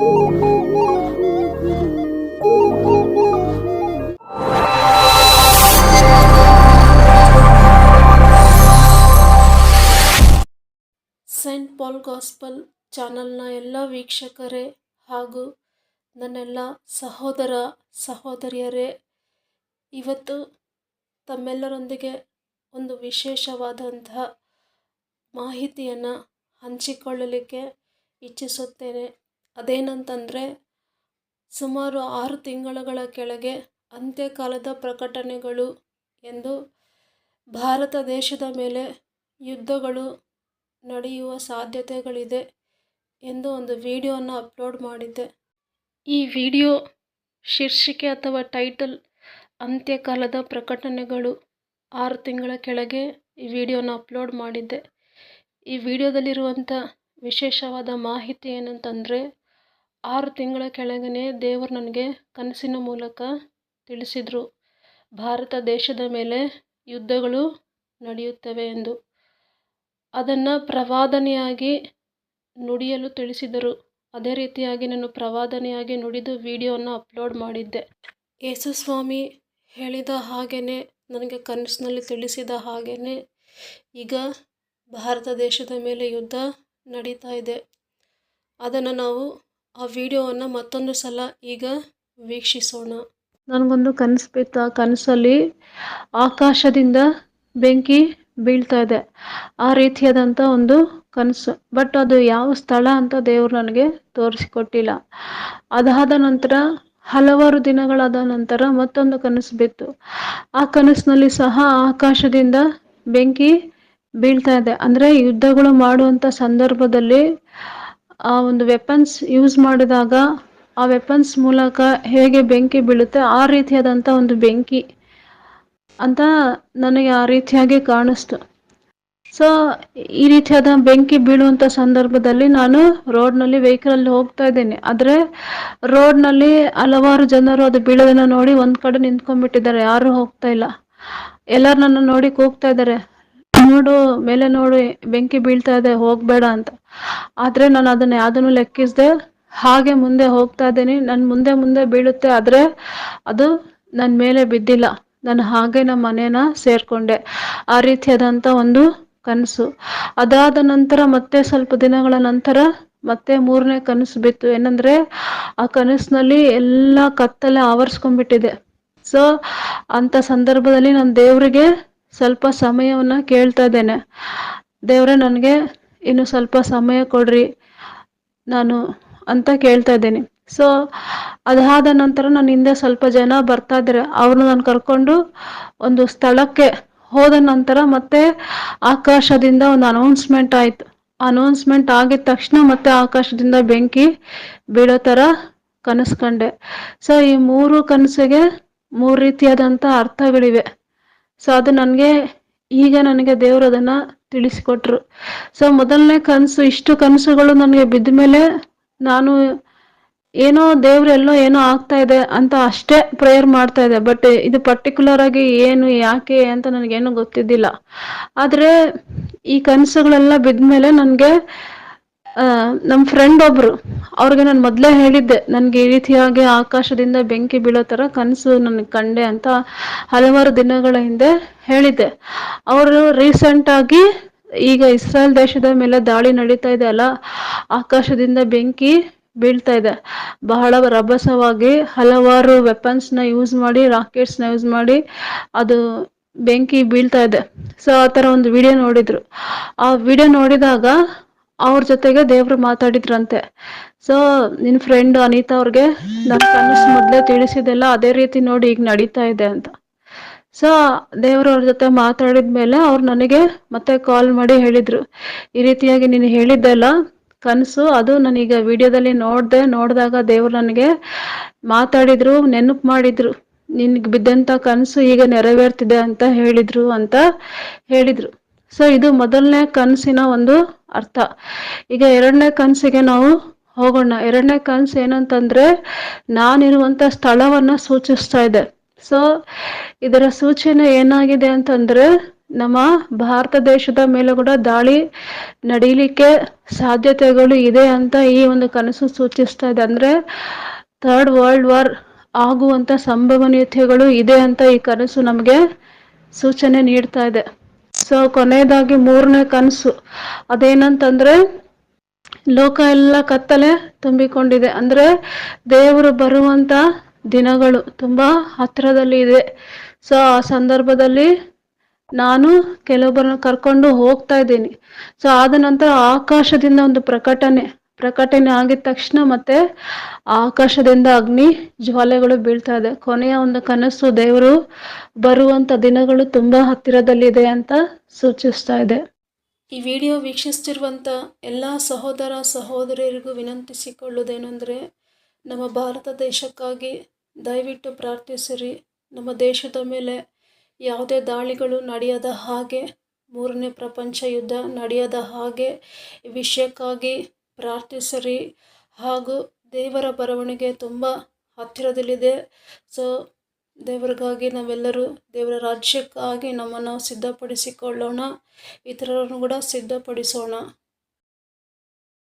Saint Pal gospel ಚಾನಲ್ನ ಎಲ್ಲ ವೀಕ್ಷಕರೇ ಹಾಗೂ ನನ್ನೆಲ್ಲ ಸಹೋದರ ಸಹೋದರಿಯರೇ, ಇವತ್ತು ತಮ್ಮೆಲ್ಲರೊಂದಿಗೆ ಒಂದು ವಿಶೇಷವಾದಂತಹ ಮಾಹಿತಿಯನ್ನು ಹಂಚಿಕೊಳ್ಳಲಿಕ್ಕೆ ಇಚ್ಛಿಸುತ್ತೇನೆ. ಅದೇನಂತಂದರೆ, ಸುಮಾರು ಆರು ತಿಂಗಳುಗಳ ಕೆಳಗೆ ಅಂತ್ಯಕಾಲದ ಪ್ರಕಟಣೆಗಳು ಎಂದು ಭಾರತ ದೇಶದ ಮೇಲೆ ಯುದ್ಧಗಳು ನಡೆಯುವ ಸಾಧ್ಯತೆಗಳಿದೆ ಎಂದು ಒಂದು ವಿಡಿಯೋನ ಅಪ್ಲೋಡ್ ಮಾಡಿದ್ದೆ. ಈ ವಿಡಿಯೋ ಶೀರ್ಷಿಕೆ ಅಥವಾ ಟೈಟಲ್ ಅಂತ್ಯಕಾಲದ ಪ್ರಕಟಣೆಗಳು ಆರು ತಿಂಗಳ ಕೆಳಗೆ ಈ ವಿಡಿಯೋನ ಅಪ್ಲೋಡ್ ಮಾಡಿದ್ದೆ. ಈ ವಿಡಿಯೋದಲ್ಲಿರುವಂಥ ವಿಶೇಷವಾದ ಮಾಹಿತಿ ಏನಂತಂದರೆ ಆರು ತಿಂಗಳ ಕೆಳಗನೆ ದೇವರು ನನಗೆ ಕನಸಿನ ಮೂಲಕ ತಿಳಿಸಿದರು. ಭಾರತ ದೇಶದ ಮೇಲೆ ಯುದ್ಧಗಳು ನಡೆಯುತ್ತವೆ ಎಂದು. ಅದನ್ನು ಪ್ರವಾದನೆಯಾಗಿ ನುಡಿಯಲು ತಿಳಿಸಿದರು. ಅದೇ ರೀತಿಯಾಗಿ ನಾನು ಪ್ರವಾದನೆಯಾಗಿ ನುಡಿದು ವಿಡಿಯೋವನ್ನು ಅಪ್ಲೋಡ್ ಮಾಡಿದ್ದೆ. ಯೇಸುಸ್ವಾಮಿ ಹೇಳಿದ ಹಾಗೆಯೇ, ನನಗೆ ಕನಸಿನಲ್ಲಿ ತಿಳಿಸಿದ ಹಾಗೆಯೇ ಈಗ ಭಾರತ ದೇಶದ ಮೇಲೆ ಯುದ್ಧ ನಡೀತಾ ಇದೆ. ಅದನ್ನು ನಾವು ಆ ವಿಡಿಯೋವನ್ನು ಮತ್ತೊಂದು ಸಲ ಈಗ ವೀಕ್ಷಿಸೋಣ. ನನಗೊಂದು ಕನಸು ಬಿತ್ತು. ಆ ಕನಸಲ್ಲಿ ಆಕಾಶದಿಂದ ಬೆಂಕಿ ಬೀಳ್ತಾ ಇದೆ. ಆ ರೀತಿಯಾದಂಥ ಒಂದು ಕನಸು. ಬಟ್ ಅದು ಯಾವ ಸ್ಥಳ ಅಂತ ದೇವರು ನನಗೆ ತೋರಿಸಿಕೊಟ್ಟಿಲ್ಲ. ಅದಾದ ನಂತರ, ಹಲವಾರು ದಿನಗಳಾದ ನಂತರ ಮತ್ತೊಂದು ಕನಸು ಬಿತ್ತು. ಆ ಕನಸಿನಲ್ಲಿ ಸಹ ಆಕಾಶದಿಂದ ಬೆಂಕಿ ಬೀಳ್ತಾ ಇದೆ. ಅಂದರೆ ಯುದ್ಧಗಳು ಮಾಡುವಂಥ ಸಂದರ್ಭದಲ್ಲಿ ಆ ಒಂದು ವೆಪನ್ಸ್ ಯೂಸ್ ಮಾಡಿದಾಗ ಆ ವೆಪನ್ಸ್ ಮೂಲಕ ಹೇಗೆ ಬೆಂಕಿ ಬೀಳುತ್ತೆ, ಆ ರೀತಿಯಾದಂಥ ಒಂದು ಬೆಂಕಿ ಅಂತ ನನಗೆ ಆ ರೀತಿಯಾಗಿ ಕಾಣಿಸ್ತು. ಸೊ ಈ ರೀತಿಯಾದ ಬೆಂಕಿ ಬೀಳುವಂಥ ಸಂದರ್ಭದಲ್ಲಿ ನಾನು ರೋಡ್ನಲ್ಲಿ ವೆಹಿಕಲಲ್ಲಿ ಹೋಗ್ತಾ ಇದ್ದೀನಿ. ಆದರೆ ರೋಡ್ನಲ್ಲಿ ಹಲವಾರು ಜನರು ಅದು ಬೀಳೋದನ್ನು ನೋಡಿ ಒಂದು ಕಡೆ ನಿಂತ್ಕೊಂಡ್ಬಿಟ್ಟಿದ್ದಾರೆ. ಯಾರೂ ಹೋಗ್ತಾ ಇಲ್ಲ. ಎಲ್ಲರೂ ನನ್ನ ನೋಡಿ ಕೂಗ್ತಾ ಇದ್ದಾರೆ. ನೋಡು, ಮೇಲೆ ನೋಡಿ ಬೆಂಕಿ ಬೀಳ್ತಾ ಇದೆ, ಹೋಗಬೇಡ ಅಂತ. ಆದರೆ ನಾನು ಅದನ್ನ ಯಾವುದನ್ನು ಲೆಕ್ಕಿಸದೆ ಹಾಗೆ ಮುಂದೆ ಹೋಗ್ತಾ ಇದ್ದೀನಿ. ನಾನು ಮುಂದೆ ಮುಂದೆ ಬೀಳುತ್ತೆ ಆದ್ರೆ ಅದು ನನ್ನ ಮೇಲೆ ಬಿದ್ದಿಲ್ಲ. ನಾನು ಹಾಗೆ ನಮ್ಮ ಮನೇನ ಸೇರಿಕೊಂಡೆ. ಆ ರೀತಿಯಾದಂಥ ಒಂದು ಕನಸು. ಅದಾದ ನಂತರ ಮತ್ತೆ ಸ್ವಲ್ಪ ದಿನಗಳ ನಂತರ ಮತ್ತೆ ಮೂರನೇ ಕನಸು ಬಿತ್ತು. ಏನಂದ್ರೆ ಆ ಕನಸಿನಲ್ಲಿ ಎಲ್ಲ ಕತ್ತಲೆ ಆವರಿಸ್ಕೊಂಡ್ಬಿಟ್ಟಿದೆ. ಸೊ ಅಂತ ಸಂದರ್ಭದಲ್ಲಿ ನಾನು ದೇವರಿಗೆ ಸ್ವಲ್ಪ ಸಮಯವನ್ನ ಕೇಳ್ತಾ ಇದ್ದೇನೆ. ದೇವ್ರೆ, ನನಗೆ ಇನ್ನು ಸ್ವಲ್ಪ ಸಮಯ ಕೊಡ್ರಿ. ನಾನು ಅಂತ ಕೇಳ್ತಾ ಇದ್ದೇನೆ. ಸೊ ಅದಾದ ನಂತರ ನನ್ನ ಹಿಂದೆ ಸ್ವಲ್ಪ ಜನ ಬರ್ತಾ ಇದ್ದಾರೆ. ಅವ್ರನ್ನ ನಾನು ಕರ್ಕೊಂಡು ಒಂದು ಸ್ಥಳಕ್ಕೆ ಹೋದ ನಂತರ ಮತ್ತೆ ಆಕಾಶದಿಂದ ಒಂದು ಅನೌನ್ಸ್ಮೆಂಟ್ ಆಯಿತು. ಅನೌನ್ಸ್ಮೆಂಟ್ ಆಗಿದ ತಕ್ಷಣ ಮತ್ತೆ ಆಕಾಶದಿಂದ ಬೆಂಕಿ ಬೀಳೋ ಥರ ಕನಸ್ಕೊಂಡೆ. ಸೊ ಈ ಮೂರು ಕನಸಿಗೆ ಮೂರು ರೀತಿಯಾದಂಥ ಅರ್ಥಗಳಿವೆ. ಸೊ ಅದು ನನಗೆ, ಈಗ ನನಗೆ ದೇವರು ಅದನ್ನು ತಿಳಿಸಿಕೊಟ್ರು. ಸೊ ಮೊದಲನೇ ಕನಸು, ಇಷ್ಟು ಕನಸುಗಳು ನನಗೆ ಬಿದ್ದ ಮೇಲೆ ನಾನು ಏನೋ ದೇವ್ರೆಲ್ಲೋ ಏನೋ ಆಗ್ತಾ ಇದೆ ಅಂತ ಅಷ್ಟೇ ಪ್ರೇಯರ್ ಮಾಡ್ತಾ ಇದೆ ಬಟ್ ಇದು ಪರ್ಟಿಕ್ಯುಲರ್ ಆಗಿ ಏನು, ಯಾಕೆ ಅಂತ ನನಗೇನು ಗೊತ್ತಿದ್ದಿಲ್ಲ. ಆದ್ರೆ ಈ ಕನಸುಗಳೆಲ್ಲ ಬಿದ್ದ ಮೇಲೆ ನನಗೆ ನಮ್ಮ ಫ್ರೆಂಡ್ ಒಬ್ರು, ಅವ್ರಿಗೆ ನಾನು ಮೊದಲೇ ಹೇಳಿದ್ದೆ, ನನಗೆ ಈ ರೀತಿಯಾಗಿ ಆಕಾಶದಿಂದ ಬೆಂಕಿ ಬೀಳೋ ಥರ ಕನಸು ನನಗೆ ಕಂಡೆ ಅಂತ ಹಲವಾರು ದಿನಗಳ ಹಿಂದೆ ಹೇಳಿದ್ದೆ. ಅವರು ರೀಸೆಂಟಾಗಿ ಈಗ ಇಸ್ರೇಲ್ ದೇಶದ ಮೇಲೆ ದಾಳಿ ನಡೀತಾ ಇದೆ ಅಲ್ಲ, ಆಕಾಶದಿಂದ ಬೆಂಕಿ ಬೀಳ್ತಾ ಇದೆ. ಬಹಳ ರಭಸವಾಗಿ ಹಲವಾರು ವೆಪನ್ಸ್ನ ಯೂಸ್ ಮಾಡಿ ರಾಕೆಟ್ಸ್ನ ಯೂಸ್ ಮಾಡಿ ಅದು ಬೆಂಕಿ ಬೀಳ್ತಾ ಇದೆ. ಸೊ ಆ ಥರ ಒಂದು ವಿಡಿಯೋ ನೋಡಿದ್ರು. ಆ ವಿಡಿಯೋ ನೋಡಿದಾಗ ಅವ್ರ ಜೊತೆಗೆ ದೇವ್ರು ಮಾತಾಡಿದ್ರಂತೆ. ಸೊ ನಿನ್ ಫ್ರೆಂಡ್ ಅನಿತಾ ಅವ್ರಿಗೆ ನನ್ ಕನಸು ಮೊದಲೇ ತಿಳಿಸಿದೆಲ್ಲ ಅದೇ ರೀತಿ ನೋಡಿ ಈಗ ನಡೀತಾ ಇದೆ ಅಂತ. ಸೊ ದೇವ್ರವ್ರ ಜೊತೆ ಮಾತಾಡಿದ ಮೇಲೆ ಅವ್ರು ನನಗೆ ಮತ್ತೆ ಕಾಲ್ ಮಾಡಿ ಹೇಳಿದ್ರು. ಈ ರೀತಿಯಾಗಿ ನೀನು ಹೇಳಿದ್ದೆಲ್ಲ ಕನಸು, ಅದು ನನಗೆ ವಿಡಿಯೋದಲ್ಲಿ ನೋಡ್ದೆ, ನೋಡಿದಾಗ ದೇವ್ರು ನನಗೆ ಮಾತಾಡಿದ್ರು, ನೆನಪು ಮಾಡಿದ್ರು. ನಿನ್ಗೆ ಬಿದ್ದಂತ ಕನಸು ಈಗ ನೆರವೇರ್ತಿದೆ ಅಂತ ಹೇಳಿದ್ರು ಅಂತ ಹೇಳಿದ್ರು. ಸೊ ಇದು ಮೊದಲನೇ ಕನಸಿನ ಒಂದು ಅರ್ಥ. ಈಗ ಎರಡನೇ ಕನಸಿಗೆ ನಾವು ಹೋಗೋಣ. ಎರಡನೇ ಕನಸು ಏನಂತಂದ್ರೆ ನಾನಿರುವಂಥ ಸ್ಥಳವನ್ನು ಸೂಚಿಸ್ತಾ ಇದೆ. ಸೊ ಇದರ ಸೂಚನೆ ಏನಾಗಿದೆ ಅಂತಂದ್ರೆ, ನಮ್ಮ ಭಾರತ ದೇಶದ ಮೇಲೆ ಕೂಡ ದಾಳಿ ನಡೀಲಿಕ್ಕೆ ಸಾಧ್ಯತೆಗಳು ಇದೆ ಅಂತ ಈ ಒಂದು ಕನಸು ಸೂಚಿಸ್ತಾ ಇದೆ. ಅಂದ್ರೆ ಥರ್ಡ್ ವರ್ಲ್ಡ್ ವಾರ್ ಆಗುವಂತ ಸಂಭವನೀಯತೆಗಳು ಇದೆ ಅಂತ ಈ ಕನಸು ನಮಗೆ ಸೂಚನೆ ನೀಡ್ತಾ ಇದೆ. ಸೊ ಕೊನೆಯದಾಗಿ ಮೂರನೇ ಕನಸು. ಅದೇನಂತಂದ್ರೆ, ಲೋಕ ಎಲ್ಲ ಕತ್ತಲೆ ತುಂಬಿಕೊಂಡಿದೆ. ಅಂದ್ರೆ, ದೇವರು ಬರುವಂತ ದಿನಗಳು ತುಂಬಾ ಹತ್ತಿರದಲ್ಲಿ ಇದೆ. ಸೊ ಆ ಸಂದರ್ಭದಲ್ಲಿ ನಾನು ಕೆಲವೊಬ್ಬರನ್ನ ಕರ್ಕೊಂಡು ಹೋಗ್ತಾ ಇದ್ದೀನಿ. ಸೊ ಆದ ನಂತರ ಆಕಾಶದಿಂದ ಒಂದು ಪ್ರಕಟಣೆ ಪ್ರಕಟಣೆ ಆಗಿದ ತಕ್ಷಣ ಮತ್ತೆ ಆಕಾಶದಿಂದ ಅಗ್ನಿ ಜ್ವಾಲೆಗಳು ಬೀಳ್ತಾ ಇದೆ. ಕೊನೆಯ ಒಂದು ಕನಸು ದೇವರು ಬರುವಂತ ದಿನಗಳು ತುಂಬಾ ಹತ್ತಿರದಲ್ಲಿದೆ ಅಂತ ಸೂಚಿಸ್ತಾ ಇದೆ. ಈ ವಿಡಿಯೋ ವೀಕ್ಷಿಸ್ತಿರುವಂಥ ಎಲ್ಲ ಸಹೋದರ ಸಹೋದರಿಯರಿಗೂ ವಿನಂತಿಸಿಕೊಳ್ಳುವುದೇನೆಂದರೆ, ನಮ್ಮ ಭಾರತ ದೇಶಕ್ಕಾಗಿ ದಯವಿಟ್ಟು ಪ್ರಾರ್ಥಿಸಿರಿ. ನಮ್ಮ ದೇಶದ ಮೇಲೆ ಯಾವುದೇ ದಾಳಿಗಳು ನಡೆಯದ ಹಾಗೆ, ಮೂರನೇ ಪ್ರಪಂಚ ಯುದ್ಧ ನಡೆಯದ ಹಾಗೆ ವಿಷಯಕ್ಕಾಗಿ ಪ್ರಾರ್ಥಿಸಿರಿ. ಹಾಗೂ ದೇವರ ಬರವಣಿಗೆ ತುಂಬ ಹತ್ತಿರದಲ್ಲಿದೆ. ಸೊ ದೇವರಿಗಾಗಿ ನಾವೆಲ್ಲರೂ ದೇವರ ರಾಜ್ಯಕ್ಕಾಗಿ ನಮ್ಮನ್ನು ಸಿದ್ಧಪಡಿಸಿಕೊಳ್ಳೋಣ. ಇತರರನ್ನು ಕೂಡ ಸಿದ್ಧಪಡಿಸೋಣ.